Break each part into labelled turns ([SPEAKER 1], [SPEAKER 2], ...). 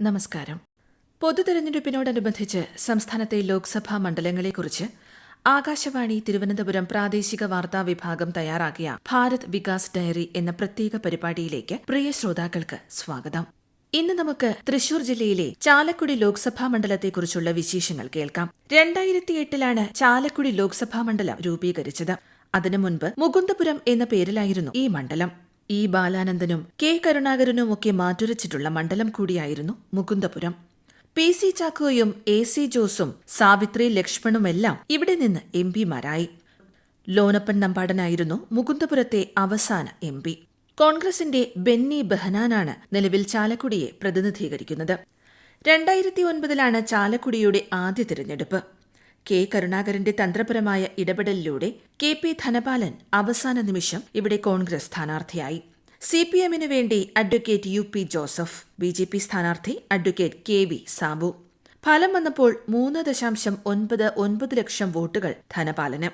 [SPEAKER 1] നമസ്കാരം. പൊതു പൊതുതെരഞ്ഞെടുപ്പിനോടനുബന്ധിച്ച് സംസ്ഥാനത്തെ ലോക്സഭാ മണ്ഡലങ്ങളെക്കുറിച്ച് ആകാശവാണി തിരുവനന്തപുരം പ്രാദേശിക വാർത്താ വിഭാഗം തയ്യാറാക്കിയ ഭാരത് വികാസ് ഡയറി എന്ന പ്രത്യേക പരിപാടിയിലേക്ക് പ്രിയ ശ്രോതാക്കൾക്ക് സ്വാഗതം. ഇന്ന് നമുക്ക് തൃശൂർ ജില്ലയിലെ ചാലക്കുടി ലോക്സഭാ മണ്ഡലത്തെക്കുറിച്ചുള്ള വിശേഷങ്ങൾ കേൾക്കാം. രണ്ടായിരത്തി എട്ടിലാണ് ചാലക്കുടി ലോക്സഭാ മണ്ഡലം രൂപീകരിച്ചത്. അതിനു മുൻപ് മുകുന്ദപുരം എന്ന പേരിലായിരുന്നു ഈ മണ്ഡലം. ഇ ബാലാനന്ദനും കെ കരുണാകരനുമൊക്കെ മാറ്റുരച്ചിട്ടുള്ള മണ്ഡലം കൂടിയായിരുന്നു മുകുന്ദപുരം. പി സി ചാക്കോയും എ സി ജോസും സാവിത്രി ലക്ഷ്മണുമെല്ലാം ഇവിടെ നിന്ന് എം പിമാരായി. ലോനപ്പൻ നമ്പാടനായിരുന്നു മുകുന്ദപുരത്തെ അവസാന എം പി. കോൺഗ്രസിന്റെ ബെന്നി ബെഹനാനാണ് നിലവിൽ ചാലക്കുടിയെ പ്രതിനിധീകരിക്കുന്നത്. രണ്ടായിരത്തി ഒൻപതിലാണ് ചാലക്കുടിയുടെ ആദ്യ തിരഞ്ഞെടുപ്പ്. കെ. കരുണാകരന്റെ തന്ത്രപരമായ ഇടപെടലിലൂടെ കെ. പി. ധനപാലൻ അവസാന നിമിഷം ഇവിടെ കോൺഗ്രസ് സ്ഥാനാർത്ഥിയായി. സി. പി. എമ്മിനു വേണ്ടി advocate U. P. Joseph B. J. P. സ്ഥാനാർത്ഥി അഡ്വക്കേറ്റ് കെ. വി. സാബു. ഫലം വന്നപ്പോൾ മൂന്ന് ദശാംശം ഒൻപത് ഒൻപത് ലക്ഷം വോട്ടുകൾ ധനപാലന്.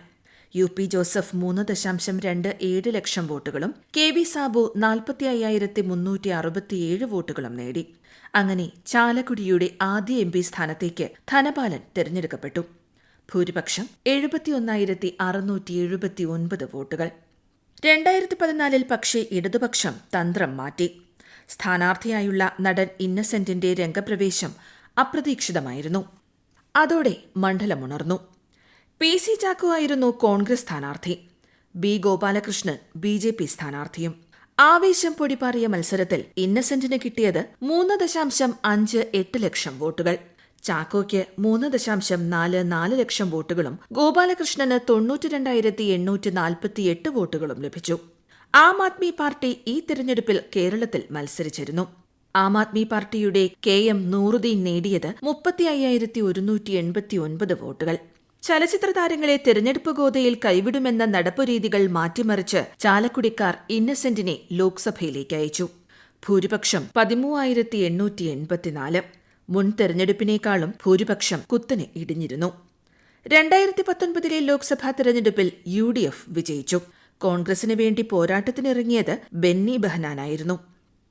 [SPEAKER 1] യു. പി. ജോസഫ് മൂന്ന് ദശാംശം രണ്ട് ഏഴ് ലക്ഷം വോട്ടുകളും കെ. വി. സാബു നാൽപ്പത്തി അയ്യായിരത്തി മുന്നൂറ്റി അറുപത്തിയേഴ് വോട്ടുകളും നേടി. അങ്ങനെ ചാലക്കുടിയുടെ ആദ്യ എം പി സ്ഥാനത്തേക്ക് ധനപാലൻ തെരഞ്ഞെടുക്കപ്പെട്ടു. ഭൂരിപക്ഷം എഴുപത്തിയൊന്നായിരത്തി അറുന്നൂറ്റി എഴുപത്തി ഒൻപത് വോട്ടുകൾ. രണ്ടായിരത്തി പതിനാലിൽ പക്ഷേ ഇടതുപക്ഷം തന്ത്രം മാറ്റി. സ്ഥാനാർത്ഥിയായുള്ള നടൻ ഇന്നസെന്റിന്റെ രംഗപ്രവേശം അപ്രതീക്ഷിതമായിരുന്നു. അതോടെ മണ്ഡലമുണർന്നു പി സി ചാക്കോ ആയിരുന്നു കോൺഗ്രസ് സ്ഥാനാർത്ഥി. B Gopalakrishnan B J P സ്ഥാനാർത്ഥിയും. ആവേശം പൊടിപാറിയ മത്സരത്തിൽ ഇന്നസെന്റിന് കിട്ടിയത് മൂന്ന് ദശാംശം അഞ്ച് എട്ട് ലക്ഷം വോട്ടുകൾ. ചാക്കോയ്ക്ക് മൂന്ന് ദശാംശം നാല് നാല് ലക്ഷം വോട്ടുകളും ഗോപാലകൃഷ്ണന് തൊണ്ണൂറ്റി രണ്ടായിരത്തി എണ്ണൂറ്റി നാൽപ്പത്തി എട്ട് വോട്ടുകളും ലഭിച്ചു. ആം ആദ്മി പാർട്ടി ഈ തിരഞ്ഞെടുപ്പിൽ കേരളത്തിൽ മത്സരിച്ചിരുന്നു. ആം ആദ്മി പാർട്ടിയുടെ കെ എം നൂറുദ്ദീൻ നേടിയത് മുപ്പത്തി അയ്യായിരത്തി ഒരുന്നൂറ്റി എൺപത്തി ഒൻപത് വോട്ടുകൾ. ചലച്ചിത്ര താരങ്ങളെ തിരഞ്ഞെടുപ്പ് ഗോതയിൽ കൈവിടുമെന്ന നടപ്പുരീതികൾ മാറ്റിമറിച്ച് ചാലക്കുടിക്കാർ ഇന്നസെന്റിനെ ലോക്സഭയിലേക്ക് അയച്ചു. ഭൂരിപക്ഷം പതിമൂവായിരത്തി എണ്ണൂറ്റി എൺപത്തിനാല് മുൻ തെരഞ്ഞെടുപ്പിനേക്കാളും ഭൂരിപക്ഷം കുത്തനെ ഇടിഞ്ഞിരുന്നു. രണ്ടായിരത്തി പത്തൊൻപതിലെ ലോക്സഭാ തെരഞ്ഞെടുപ്പിൽ യു ഡി എഫ് വിജയിച്ചു. കോൺഗ്രസിന് വേണ്ടി പോരാട്ടത്തിനിറങ്ങിയത് ബെന്നി ബഹനാനായിരുന്നു.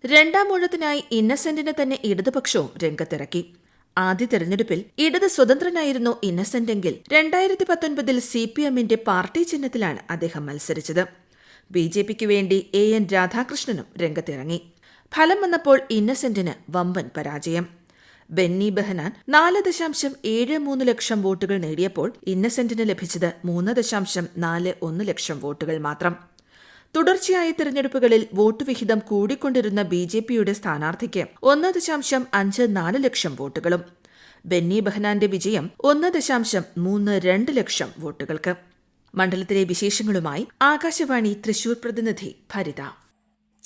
[SPEAKER 1] രണ്ടാം ഊഴത്തിനായി ഇന്നസെന്റിനെ തന്നെ ഇടതുപക്ഷവും രംഗത്തിറക്കി. ആദ്യ തെരഞ്ഞെടുപ്പിൽ ഇടത് സ്വതന്ത്രനായിരുന്നു ഇന്നസെന്റെങ്കിൽ രണ്ടായിരത്തി പത്തൊൻപതിൽ സി പി എമ്മിന്റെ പാർട്ടി ചിഹ്നത്തിലാണ് അദ്ദേഹം മത്സരിച്ചത്. ബി ജെ പിക്ക് വേണ്ടി എ എൻ രാധാകൃഷ്ണനും രംഗത്തിറങ്ങി. ഫലം വന്നപ്പോൾ ഇന്നസെന്റിന് വമ്പൻ പരാജയം. ബെന്നി ബെഹനാൻ നാല് ദശാംശം ഏഴ് മൂന്ന് ലക്ഷം വോട്ടുകൾ നേടിയപ്പോൾ ഇന്നസെന്റിന് ലഭിച്ചത് മൂന്ന് ദശാംശം നാല് ഒന്ന് ലക്ഷം വോട്ടുകൾ മാത്രം. തുടർച്ചയായ തിരഞ്ഞെടുപ്പുകളിൽ വോട്ട് വിഹിതം കൂടിക്കൊണ്ടിരുന്ന ബി ജെ പിയുടെ സ്ഥാനാർത്ഥിക്ക് ഒന്ന് ദശാംശം അഞ്ച് നാല് ലക്ഷം വോട്ടുകളും. ബെന്നി ബെഹനാന്റെ വിജയം ഒന്ന് ദശാംശം മൂന്ന് രണ്ട് ലക്ഷം വോട്ടുകൾക്ക്. മണ്ഡലത്തിലെ വിശേഷങ്ങളുമായി ആകാശവാണി തൃശൂർ പ്രതിനിധി ഭരിത.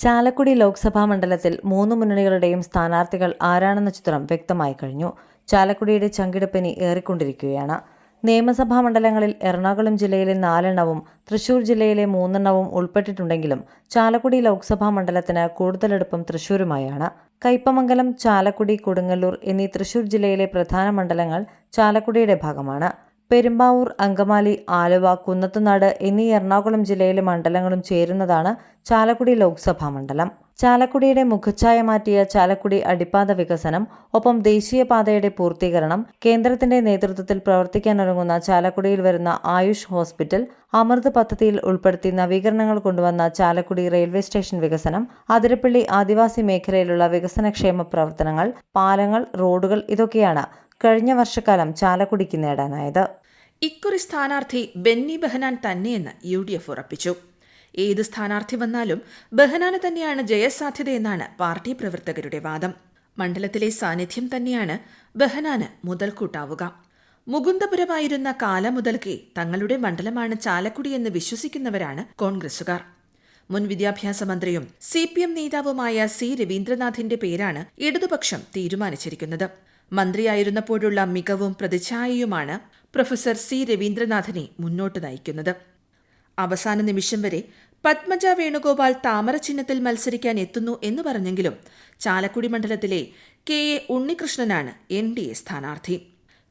[SPEAKER 2] ചാലക്കുടി ലോക്സഭാ മണ്ഡലത്തിൽ മൂന്ന് മുന്നണികളുടെയും സ്ഥാനാർത്ഥികൾ ആരാണെന്ന ചിത്രം വ്യക്തമായി കഴിഞ്ഞു. ചാലക്കുടിയുടെ ചങ്കിടപ്പനി ഏറിക്കൊണ്ടിരിക്കുകയാണ്. നിയമസഭാ മണ്ഡലങ്ങളിൽ എറണാകുളം ജില്ലയിലെ നാലെണ്ണവും തൃശൂർ ജില്ലയിലെ മൂന്നെണ്ണവും ഉൾപ്പെട്ടിട്ടുണ്ടെങ്കിലും ചാലക്കുടി ലോക്സഭാ മണ്ഡലത്തിന് കൂടുതലെടുപ്പം തൃശൂരുമായാണ്. കയ്പമംഗലം ചാലക്കുടി കൊടുങ്ങല്ലൂർ എന്നീ തൃശൂർ ജില്ലയിലെ പ്രധാന മണ്ഡലങ്ങൾ ചാലക്കുടിയുടെ ഭാഗമാണ്. പെരുമ്പാവൂർ അങ്കമാലി ആലുവ കുന്നത്തുനാട് എന്നീ എറണാകുളം ജില്ലയിലെ മണ്ഡലങ്ങളും ചേരുന്നതാണ് ചാലക്കുടി ലോക്സഭാ മണ്ഡലം. ചാലക്കുടിയുടെ മുഖച്ഛായ മാറ്റിയ ചാലക്കുടി അടിപ്പാത വികസനം ഒപ്പം ദേശീയപാതയുടെ പൂർത്തീകരണം കേന്ദ്രത്തിന്റെ നേതൃത്വത്തിൽ പ്രവർത്തിക്കാനൊരുങ്ങുന്ന ചാലക്കുടിയിൽ വരുന്ന ആയുഷ് ഹോസ്പിറ്റൽ അമൃത് പദ്ധതിയിൽ ഉൾപ്പെടുത്തി നവീകരണങ്ങൾ കൊണ്ടുവന്ന ചാലക്കുടി റെയിൽവേ സ്റ്റേഷൻ വികസനം അതിരപ്പള്ളി ആദിവാസി മേഖലയിലുള്ള വികസനക്ഷേമ പ്രവർത്തനങ്ങൾ പാലങ്ങൾ റോഡുകൾ ഇതൊക്കെയാണ് കഴിഞ്ഞ വർഷക്കാലം ചാലക്കുടിക്ക് നേടാനായത്.
[SPEAKER 1] ഇക്കുറി സ്ഥാനാർത്ഥി ബെന്നി ബെഹനാൻ തന്നെയെന്ന് യു ഡി എഫ് ഉറപ്പിച്ചു. ഏത് സ്ഥാനാർത്ഥി വന്നാലും ബെഹനാന് തന്നെയാണ് ജയസാധ്യതയെന്നാണ് പാർട്ടി പ്രവർത്തകരുടെ വാദം. മണ്ഡലത്തിലെ സാന്നിധ്യം തന്നെയാണ് ബെഹനാന് മുതൽക്കൂട്ടാവുക. മുകുന്ദപുരമായിരുന്ന കാലം മുതൽക്കേ തങ്ങളുടെ മണ്ഡലമാണ് ചാലക്കുടിയെന്ന് വിശ്വസിക്കുന്നവരാണ് കോൺഗ്രസുകാർ മുൻ വിദ്യാഭ്യാസ മന്ത്രിയും സി പി എം നേതാവുമായ സി രവീന്ദ്രനാഥിന്റെ പേരാണ് ഇടതുപക്ഷം തീരുമാനിച്ചിരിക്കുന്നത്. മന്ത്രിയായിരുന്നപ്പോഴുള്ള മികവും പ്രതിച്ഛായയുമാണ് പ്രൊഫസർ സി രവീന്ദ്രനാഥനെ മുന്നോട്ട് നയിക്കുന്നത്. അവസാന നിമിഷം വരെ പത്മജ വേണുഗോപാൽ താമര ചിഹ്നത്തിൽ മത്സരിക്കാൻ എത്തുന്നു എന്ന് പറഞ്ഞെങ്കിലും ചാലക്കുടി മണ്ഡലത്തിലെ കെ എ ഉണ്ണികൃഷ്ണനാണ് എൻ ഡി എ സ്ഥാനാർത്ഥി.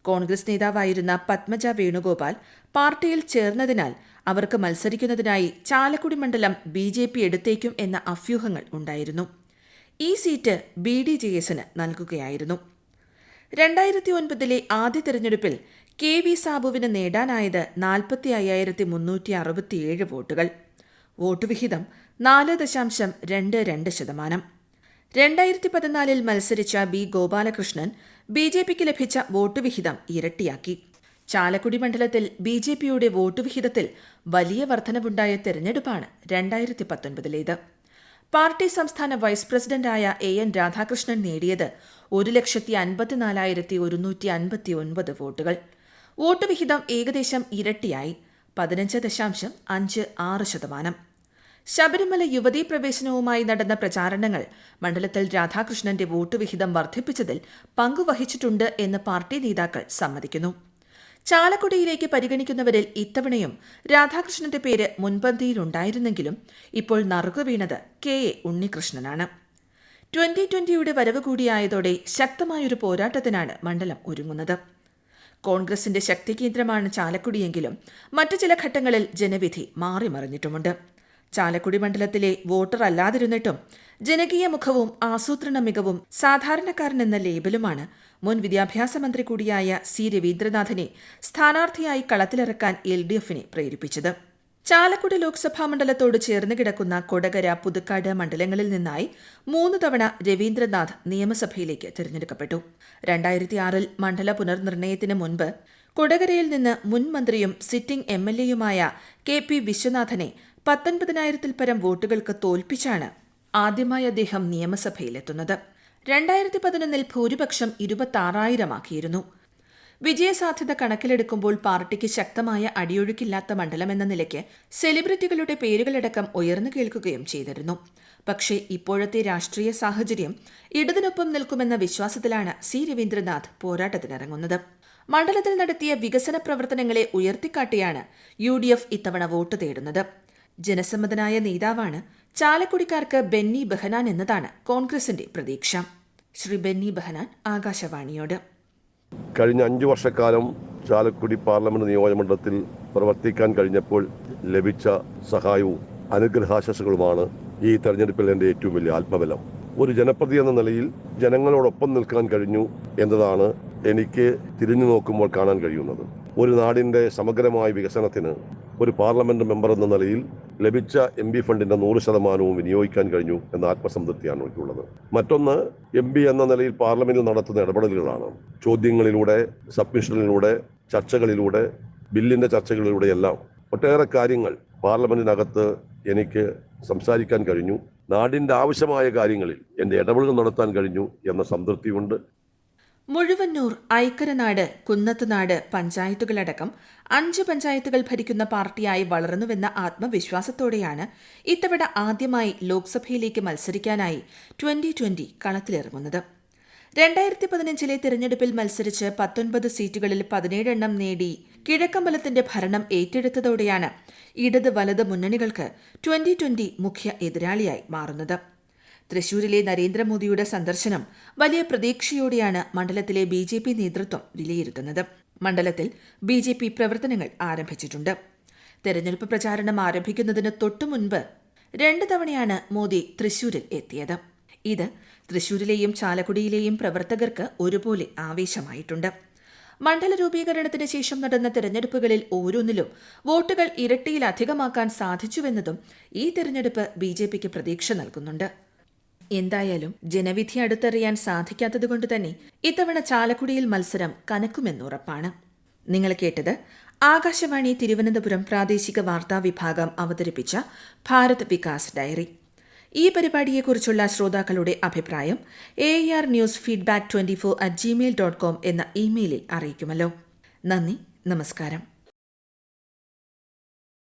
[SPEAKER 1] കോൺഗ്രസ് നേതാവായിരുന്ന പത്മജ വേണുഗോപാൽ പാർട്ടിയിൽ ചേർന്നതിനാൽ അവർക്ക് മത്സരിക്കുന്നതിനായി ചാലക്കുടി മണ്ഡലം ബി ജെ പി എടുത്തേക്കും എന്ന അഭ്യൂഹങ്ങൾ ഉണ്ടായിരുന്നു. ഈ സീറ്റ് ബി ഡി ജെ എസിന് നൽകുകയായിരുന്നു. രണ്ടായിരത്തി ഒൻപതിലെ ആദ്യ തെരഞ്ഞെടുപ്പിൽ കെ വി സാബുവിന് നേടാനായത് നാൽപ്പത്തി അയ്യായിരത്തി മുന്നൂറ്റി അറുപത്തിയേഴ് വോട്ടുകൾ. വോട്ട് വിഹിതം നാല് ദശാംശം രണ്ട് രണ്ട് ശതമാനം. രണ്ടായിരത്തി പതിനാലിൽ മത്സരിച്ച ബി ഗോപാലകൃഷ്ണൻ ബി ജെ പിക്ക് ലഭിച്ച വോട്ട് വിഹിതം ഇരട്ടിയാക്കി. ചാലക്കുടി മണ്ഡലത്തിൽ ബി ജെ പിയുടെ വോട്ട് വിഹിതത്തിൽ വലിയ വർധനവുണ്ടായ തെരഞ്ഞെടുപ്പാണ് രണ്ടായിരത്തി പത്തൊൻപതിലേത് പാർട്ടി സംസ്ഥാന വൈസ് പ്രസിഡന്റായ എ എൻ രാധാകൃഷ്ണൻ നേടിയത് ഒരു ലക്ഷത്തി അൻപത്തിനാലായിരത്തി ഒരുന്നൂറ്റി അൻപത്തി ഒൻപത് വോട്ടുകൾ. വോട്ട് വിഹിതം ഏകദേശം ഇരട്ടിയായി പതിനഞ്ച് ദശാംശം അഞ്ച് ആറ് ശതമാനം. ശബരിമല യുവതീ പ്രവേശനവുമായി നടന്ന പ്രചാരണങ്ങൾ മണ്ഡലത്തിൽ രാധാകൃഷ്ണന്റെ വോട്ട് വിഹിതം വർദ്ധിപ്പിച്ചതിൽ പങ്കുവഹിച്ചിട്ടുണ്ട് എന്ന് പാർട്ടി നേതാക്കൾ സമ്മതിക്കുന്നു. ചാലക്കുടിയിലേക്ക് പരിഗണിക്കുന്നവരിൽ ഇത്തവണയും രാധാകൃഷ്ണന്റെ പേര് മുൻപന്തിയിലുണ്ടായിരുന്നെങ്കിലും ഇപ്പോൾ നറുകുവീണത് കെ എ ഉണ്ണികൃഷ്ണനാണ്. ട്വന്റി ട്വന്റിയുടെ വരവ് കൂടിയായതോടെ ശക്തമായൊരു പോരാട്ടത്തിനാണ് മണ്ഡലം ഒരുങ്ങുന്നത്. കോൺഗ്രസിന്റെ ശക്തി കേന്ദ്രമാണ് ചാലക്കുടിയെങ്കിലും മറ്റു ചില ഘട്ടങ്ങളിൽ ജനവിധി മാറിമറിഞ്ഞിട്ടുമുണ്ട്. ചാലക്കുടി മണ്ഡലത്തിലെ വോട്ടർ അല്ലാതിരുന്നിട്ടും ജനകീയ മുഖവും ആസൂത്രണ മികവും സാധാരണക്കാരൻ എന്ന ലേബലുമാണ് മുൻ വിദ്യാഭ്യാസ മന്ത്രി കൂടിയായ സി രവീന്ദ്രനാഥിനെ സ്ഥാനാർത്ഥിയായി കളത്തിലിറക്കാൻ എൽ ഡി എഫിനെ പ്രേരിപ്പിച്ചത്. ചാലക്കുടി ലോക്സഭാ മണ്ഡലത്തോട് ചേർന്ന് കിടക്കുന്ന കൊടകര പുതുക്കാട് മണ്ഡലങ്ങളിൽ നിന്നായി മൂന്ന് തവണ രവീന്ദ്രനാഥ് നിയമസഭയിലേക്ക് തിരഞ്ഞെടുക്കപ്പെട്ടു. രണ്ടായിരത്തി ആറിൽ മണ്ഡല പുനർനിർണയത്തിന് മുൻപ് കൊടകരയിൽ നിന്ന് മുൻ മന്ത്രിയും സിറ്റിംഗ് എം എൽ എയുമായ കെ പി വിശ്വനാഥനെ പത്തൊൻപതിനായിരത്തിൽ പരം വോട്ടുകൾക്ക് തോൽപ്പിച്ചാണ് ആദ്യമായി അദ്ദേഹം നിയമസഭയിലെത്തുന്നത്. രണ്ടായിരത്തി പതിനൊന്നിൽ ഭൂരിപക്ഷം ഇരുപത്താറായിരമാക്കിയിരുന്നു. വിജയസാധ്യത കണക്കിലെടുക്കുമ്പോൾ പാർട്ടിക്ക് ശക്തമായ അടിയൊഴുക്കില്ലാത്ത മണ്ഡലമെന്ന നിലയ്ക്ക് സെലിബ്രിറ്റികളുടെ പേരുകളടക്കം ഉയർന്നു കേൾക്കുകയും ചെയ്തിരുന്നു. പക്ഷേ ഇപ്പോഴത്തെ രാഷ്ട്രീയ സാഹചര്യം ഇടതിനൊപ്പം നിൽക്കുമെന്ന വിശ്വാസത്തിലാണ് സി രവീന്ദ്രനാഥ് പോരാട്ടത്തിനിറങ്ങുന്നത്. മണ്ഡലത്തിൽ നടത്തിയ വികസന പ്രവർത്തനങ്ങളെ ഉയർത്തിക്കാട്ടിയാണ് യു ഡി എഫ് ഇത്തവണ വോട്ട് തേടുന്നത്. ജനസമ്മതനായ നേതാവാണ് ചാലക്കുടിക്കാർക്ക് ബെന്നി ബെഹനാൻ എന്നതാണ് കോൺഗ്രസിന്റെ പ്രതീക്ഷ. ശ്രീ ബെന്നി ബെഹനാൻ ആകാശവാണിയോട്.
[SPEAKER 3] കഴിഞ്ഞ അഞ്ചു വർഷക്കാലം ചാലക്കുടി പാർലമെന്റ് നിയോജകമണ്ഡലത്തിൽ പ്രവർത്തിക്കാൻ കഴിഞ്ഞപ്പോൾ ലഭിച്ച സഹായവും അനുഗ്രഹാശസ്സുകളുമാണ് ഈ തെരഞ്ഞെടുപ്പിൽ എന്റെ ഏറ്റവും വലിയ ആത്മബലം. ഒരു ജനപ്രതി എന്ന നിലയിൽ ജനങ്ങളോടൊപ്പം നിൽക്കാൻ കഴിഞ്ഞു എന്നതാണ് എനിക്ക് തിരിഞ്ഞു നോക്കുമ്പോൾ കാണാൻ കഴിയുന്നത്. ഒരു നാടിന്റെ സമഗ്രമായ വികസനത്തിന് ഒരു പാർലമെന്റ് മെമ്പർ എന്ന നിലയിൽ ലഭിച്ച എം പി ഫണ്ടിന്റെ നൂറ് ശതമാനവും വിനിയോഗിക്കാൻ കഴിഞ്ഞു എന്ന ആത്മസംതൃപ്തിയാണ് എനിക്കുള്ളത്. മറ്റൊന്ന് എം പി എന്ന നിലയിൽ പാർലമെന്റിൽ നടത്തുന്ന ഇടപെടലുകളാണ്. ചോദ്യങ്ങളിലൂടെ സബ്മിഷനിലൂടെ ചർച്ചകളിലൂടെ ബില്ലിന്റെ ചർച്ചകളിലൂടെയെല്ലാം ഒട്ടേറെ കാര്യങ്ങൾ പാർലമെന്റിനകത്ത് എനിക്ക് സംസാരിക്കാൻ കഴിഞ്ഞു. നാടിന്റെ ആവശ്യമായ കാര്യങ്ങളിൽ എന്റെ ഇടപെടൽ നടത്താൻ കഴിഞ്ഞു എന്ന സംതൃപ്തിയുണ്ട്.
[SPEAKER 1] മുഴുവന്നൂർ ഐക്കരനാട് കുന്നത്തുനാട് പഞ്ചായത്തുകളടക്കം അഞ്ച് പഞ്ചായത്തുകൾ ഭരിക്കുന്ന പാർട്ടിയായി വളർന്നുവെന്ന ആത്മവിശ്വാസത്തോടെയാണ് ഇത്തവണ ആദ്യമായി ലോക്സഭയിലേക്ക് മത്സരിക്കാനായി ട്വന്റി ട്വന്റി കളത്തിലിറങ്ങുന്നത്. രണ്ടായിരത്തി പതിനഞ്ചിലെ തിരഞ്ഞെടുപ്പിൽ മത്സരിച്ച് പത്തൊൻപത് സീറ്റുകളിൽ പതിനേഴെണ്ണം നേടി കിഴക്കമ്പലത്തിന്റെ ഭരണം ഏറ്റെടുത്തതോടെയാണ് ഇടത് വലത് മുന്നണികൾക്ക് ട്വന്റി ട്വന്റി മുഖ്യ എതിരാളിയായി മാറുന്നത്. തൃശൂരിലെ നരേന്ദ്രമോദിയുടെ സന്ദർശനം വലിയ പ്രതീക്ഷയോടെയാണ് മണ്ഡലത്തിലെ ബി ജെ പി നേതൃത്വം വിലയിരുത്തുന്നത്. മണ്ഡലത്തിൽ ബി ജെ പി പ്രവർത്തനങ്ങൾ ആരംഭിച്ചിട്ടുണ്ട്. തെരഞ്ഞെടുപ്പ് പ്രചാരണം ആരംഭിക്കുന്നതിന് തൊട്ടുമുൻപ് രണ്ട് തവണയാണ് മോദി തൃശൂരിൽ എത്തിയത്. ഇത് തൃശൂരിലെയും ചാലക്കുടിയിലെയും പ്രവർത്തകർക്ക് ഒരുപോലെ ആവേശമായിട്ടുണ്ട്. മണ്ഡല രൂപീകരണത്തിന് ശേഷം നടന്ന തെരഞ്ഞെടുപ്പുകളിൽ ഓരോന്നിലും വോട്ടുകൾ ഇരട്ടിയിലധികമാക്കാൻ സാധിച്ചുവെന്നതും ഈ തെരഞ്ഞെടുപ്പ് ബി ജെ പിക്ക് പ്രതീക്ഷ നൽകുന്നുണ്ട്. എന്തായാലും ജനവിധി അടുത്തറിയാൻ സാധിക്കാത്തതുകൊണ്ട് തന്നെ ഇത്തവണ ചാലക്കുടിയിൽ മത്സരം കനക്കുമെന്നുറപ്പാണ്. നിങ്ങൾ കേട്ടത് ആകാശവാണി തിരുവനന്തപുരം പ്രാദേശിക വാർത്താ വിഭാഗം അവതരിപ്പിച്ച ഭാരത് വികാസ് ഡയറി. ഈ പരിപാടിയെക്കുറിച്ചുള്ള ശ്രോതാക്കളുടെ അഭിപ്രായം A R news feedback twenty four at Gmail dot com എന്ന ഇമെയിലിൽ അറിയിക്കുമല്ലോ. നന്ദി നമസ്കാരം.